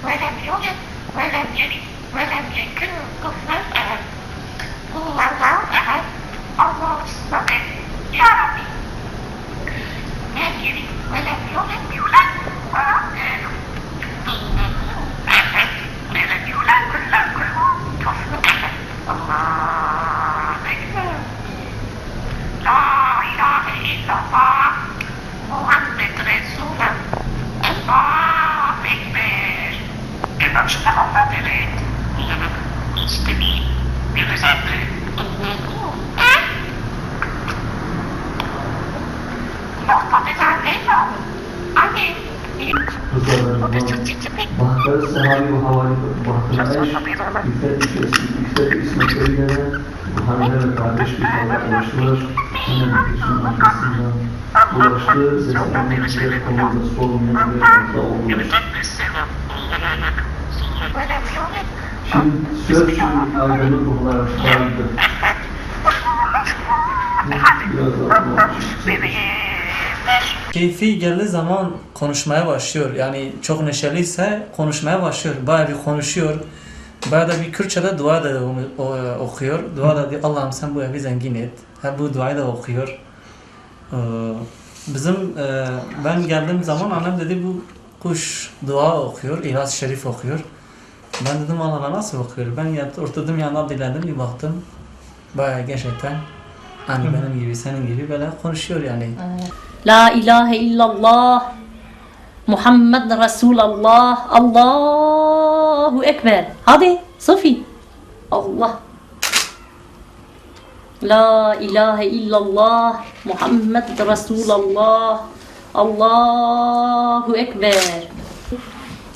Where's that children? Where's that Jenny? Where's that Jenny? Come on, başka babaları yemek içtik. Ne güzeldi. Bahtları sahabi ve havali bahtlara yüksek şey, yüksek ismetleri göre bahaneler ve kardeş ülkeler ulaşılır. Hemen bütün arkasından ulaştığı ve sanatçılar konuda sorumlulukları da olmalıdır. Şimdi söz şu ayrılık olarak konuşalım. Keyfi geldiği zaman konuşmaya başlıyor. Yani çok neşeliyse konuşmaya başlıyor. Bayağı bir konuşuyor. Bayağı da bir Kürtçe'de dua da okuyor. Dua da diyor Allah'ım sen bu evi zengin et. Hep bu duayı da okuyor. Ee, Bizim e, ben geldiğim zaman annem dedi bu kuş dua okuyor, İhlas Şerif okuyor. Ben dedim Allah nasıl okuyor? Ben yattım, oturdum yanına dilendim bir baktım. Bayağı gerçekten hani benim gibi senin gibi böyle konuşuyor yani. La ilahe illallah Muhammed Resulallah Allahu Ekber. Hadi Sofi. Allah. La ilahe illallah Muhammed Resulallah Allahu Ekber.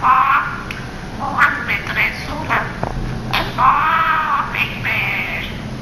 Ah!